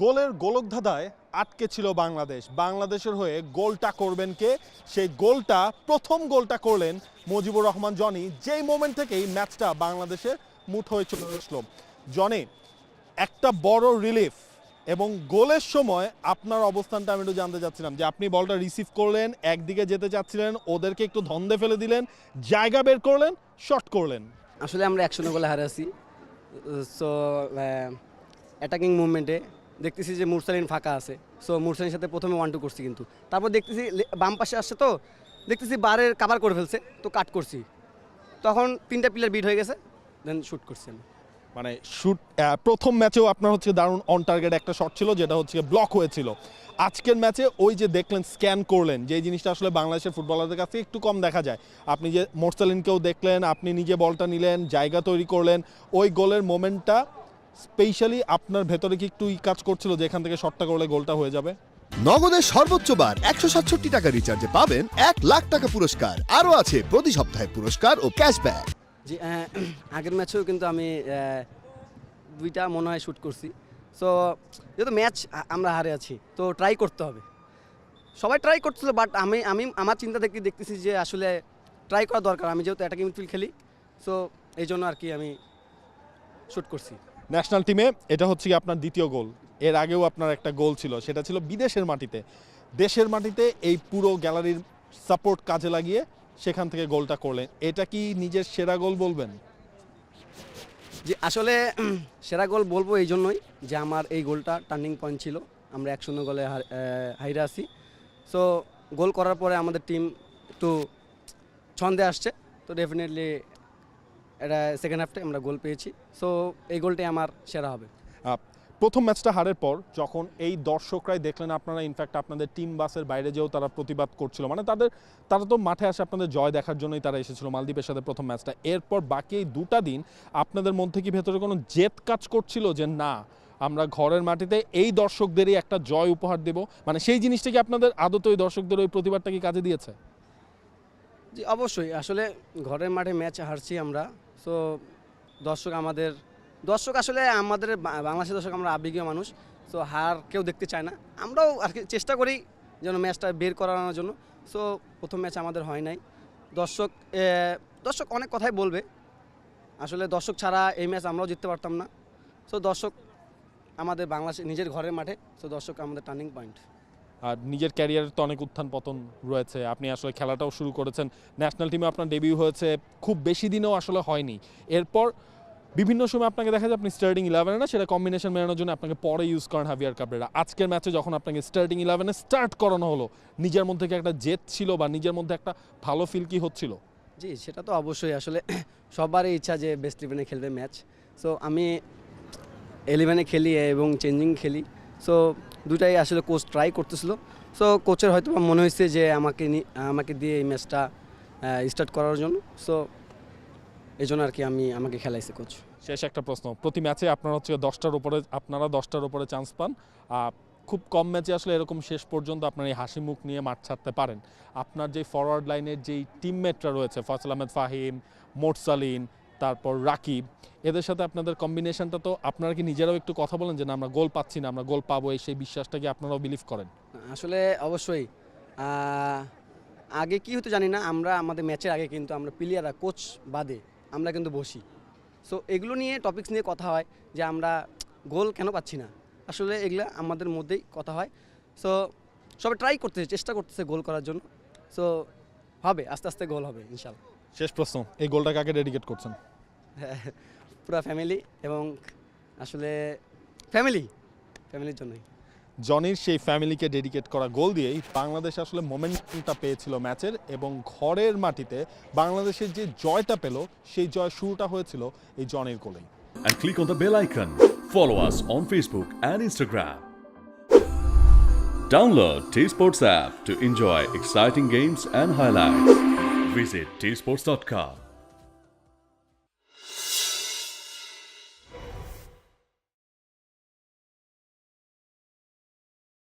গোলের গোলকধাঁধায় আটকে ছিল বাংলাদেশ। বাংলাদেশের হয়ে গোলটা করবেন কে? সেই গোলটা, প্রথম গোলটা করলেন মুজিবুর রহমান জনি। যেই মোমেন্ট থেকেই ম্যাচটা বাংলাদেশের মুঠোয় চলে আসলো। জনি, একটা বড় রিলিফ এবং গোলের সময় আপনার অবস্থানটা আমি একটু জানতে চাচ্ছিলাম যে আপনি বলটা রিসিভ করলেন, একদিকে যেতে চাচ্ছিলেন, ওদেরকে একটু ধন্দে ফেলে দিলেন, জায়গা বের করলেন শট করলেন। আসলে আমরা একশো গোলে হারে আছি সো অ্যাটাকিং মুভমেন্টে দেখতেছি যে মুরসালিন ফাঁকা আছে। সো মুরসালিনের সাথে প্রথমে ওয়ান টু করছি কিন্তু। তারপর দেখতেছি বাম পাশে আসছে তো, দেখতেছি বারের কাভার করে ফেলছে, তো কাট করছি। তখন তিনটা প্লেয়ার বিট হয়ে গেছে দেন শ্যুট করছি আমি। মানে শুট প্রথম ম্যাচেও আপনার হচ্ছে দারুণ অন টার্গেট একটা শট ছিল, যেটা হচ্ছে ব্লক হয়েছিল। আজকের ম্যাচে ওই যে দেখলেন স্ক্যান করলেন যে জিনিসটা আসলে বাংলাদেশের ফুটবলারদের কাছে একটু কম দেখা যায়। আপনি যে মোরসালিনকেও দেখলেন, আপনি নিজে বলটা নিলেন, জায়গা তৈরি করলেন, ওই গোলের মোমেন্টটা স্পেশালি আপনার ভেতরে কি একটু কাজ করছিল যে এখান থেকে শটটা করলে গোলটা হয়ে যাবে? নগদের সর্বোচ্চ বার একশো সাতষট্টি টাকা রিচার্জে পাবেন এক লাখ টাকা পুরস্কার। আরও আছে প্রতি সপ্তাহে পুরস্কার ও ক্যাশব্যাক যে আগের ম্যাচেও কিন্তু আমি দুইটা মনে হয় শ্যুট করছি। সো যেহেতু ম্যাচ আমরা হারে আছি তো ট্রাই করতে হবে। সবাই ট্রাই করছিল বাট আমি আমি আমার চিন্তা থেকে দেখতেছি যে আসলে ট্রাই করা দরকার। আমি যেহেতু অ্যাটাকিং মিডফিল্ড খেলি সো এই জন্য আর কি আমি শ্যুট করছি। ন্যাশনাল টিমে এটা হচ্ছে আপনার দ্বিতীয় গোল। এর আগেও আপনার একটা গোল ছিল, সেটা ছিল বিদেশের মাটিতে। দেশের মাটিতে এই পুরো গ্যালারির সাপোর্ট কাজে লাগিয়ে সেখান থেকে গোলটা করলেন। এটা কি নিজের সেরা গোল বলবেন? যে আসলে সেরা গোল বলব এই জন্যই যে আমার এই গোলটা টার্নিং পয়েন্ট ছিল। আমরা এক শূন্য গোলে হাইরে আসি সো গোল করার পরে আমাদের টিম একটু ছন্দে আসছে। তো ডেফিনেটলি এটা সেকেন্ড হাফটে আমরা গোল পেয়েছি। সো এই গোলটাই আমার সেরা হবে। প্রথম ম্যাচটা হারের পর যখন এই দর্শকরাই দেখলেন আপনারা ইনফ্যাক্ট আপনাদের টিম বাসের বাইরে যেও তারা প্রতিবাদ করছিল মানে তাদের তারা তো মাঠে আসে আপনাদের জয় দেখার জন্যই তারা এসেছিল মালদ্বীপের সাথে প্রথম ম্যাচটা এরপর বাকি এই দুটা দিন আপনাদের মধ্যে কি ভেতরে কোনো জেদ কাজ করছিল যে না আমরা ঘরের মাটিতে এই দর্শকদেরই একটা জয় উপহার দেব? মানে সেই জিনিসটা কি আপনাদের আদত ওই দর্শকদের ওই প্রতিবাদটা কি কাজে দিয়েছে? জি অবশ্যই। আসলে ঘরের মাঠে ম্যাচ হারছি আমরা। সো দর্শক আমাদের, দর্শক আসলে আমাদের বাংলাদেশের দর্শক আমরা আবেগীয় মানুষ সো হার কেউ দেখতে চায় না। আমরাও আর কি চেষ্টা করি যেন ম্যাচটা বের করানোর জন্য। সো প্রথম ম্যাচ আমাদের হয় নাই। দর্শক দর্শক অনেক কথাই বলবে। আসলে দর্শক ছাড়া এই ম্যাচ আমরাও জিততে পারতাম না। সো দর্শক, আমাদের বাংলাদেশ নিজের ঘরের মাঠে সো দর্শক আমাদের টার্নিং পয়েন্ট আর নিজের ক্যারিয়ারের তো অনেক উত্থান পতন রয়েছে। আপনি আসলে খেলাটাও শুরু করেছেন। ন্যাশনাল টিমে আপনার ডেবিউ হয়েছে। খুব বেশি দিনেও আসলে হয়নি। এরপর বিভিন্ন সময় আপনাকে দেখা যায় আপনি স্টার্টিং ইলেভেনে না, সেটা কম্বিনেশন মেলানোর জন্য আপনাকে পরে ইউজ করেন হাভিয়ার কাবরেরা আজকের ম্যাচে যখন আপনাকে স্টার্টিং ইলেভেনে স্টার্ট করানো হলো, নিজের মধ্যে কি একটা জেদ ছিল বা নিজের মধ্যে একটা ভালো ফিল কি হচ্ছিল? জি, সেটা তো অবশ্যই। আসলে সবারই ইচ্ছা যে বেস্ট ইলেভেনে খেলবে ম্যাচ সো আমি ইলেভেনে খেলি এবং চেঞ্জিং খেলি। সো দুটাই আসলে কোচ ট্রাই করতেছিল। সো কোচের হয়তো মনে হয়েছে যে আমাকে আমাকে দিয়ে এই ম্যাচটা স্টার্ট করার জন্য। সো এই জন্য আর কি আমি আমাকে খেলাইছে কোচ শেষ একটা প্রশ্ন। প্রতি ম্যাচে আপনারা হচ্ছে দশটার উপরে, আপনারা দশটার উপরে চান্স পান। খুব কম ম্যাচে আসলে এরকম শেষ পর্যন্ত আপনার এই হাসি মুখ নিয়ে মাঠ ছাড়তে পারেন। আপনার যে ফরওয়ার্ড লাইনের যেই টিমমেটরা রয়েছে, ফয়সাল আহমেদ ফাহিম মোরসালিন তারপর রাকিব, এদের সাথে আপনাদের কম্বিনেশনটা তো আপনারা কি নিজেরাও একটু কথা বলেন যে না, আমরা গোল পাচ্ছি না, আমরা গোল পাবো, এই সেই বিশ্বাসটা কি আপনারাও বিলিভ করেন? আসলে অবশ্যই। আগে কি হতো জানি না, আমরা আমাদের ম্যাচের আগে কিন্তু আমরা প্লেয়াররা কোচ বাদে আমরা কিন্তু বসি। সো এগুলো নিয়ে টপিকস নিয়ে কথা হয় যে আমরা গোল কেন পাচ্ছি না। আসলে এগুলো আমাদের মধ্যেই কথা হয়। সো সবাই ট্রাই করতেছে, চেষ্টা করতেছে গোল করার জন্য। সো হবে, আস্তে আস্তে গোল হবে, ইনশাল্লাহ। শেষ প্রশ্ন এই গোলটা কাকে ডেডিকেট করছেন পুরো ফ্যামিলি এবং আসলে ফ্যামিলি ফ্যামিলির জন্যই জনির সেই ফ্যামিলিকে ডেডিকেট করা গোল দিয়েই বাংলাদেশ আসলে মোমেন্টামটা পেয়েছিল ম্যাচের এবং ঘরের মাটিতে বাংলাদেশের যে জয়টা পেল সেই জয় শুরুটা হয়েছিল এই জনির গোলেই and click on the bell icon. Follow us on Facebook and Instagram. Download T Sports app to enjoy exciting games and highlights. Visit tsports.com.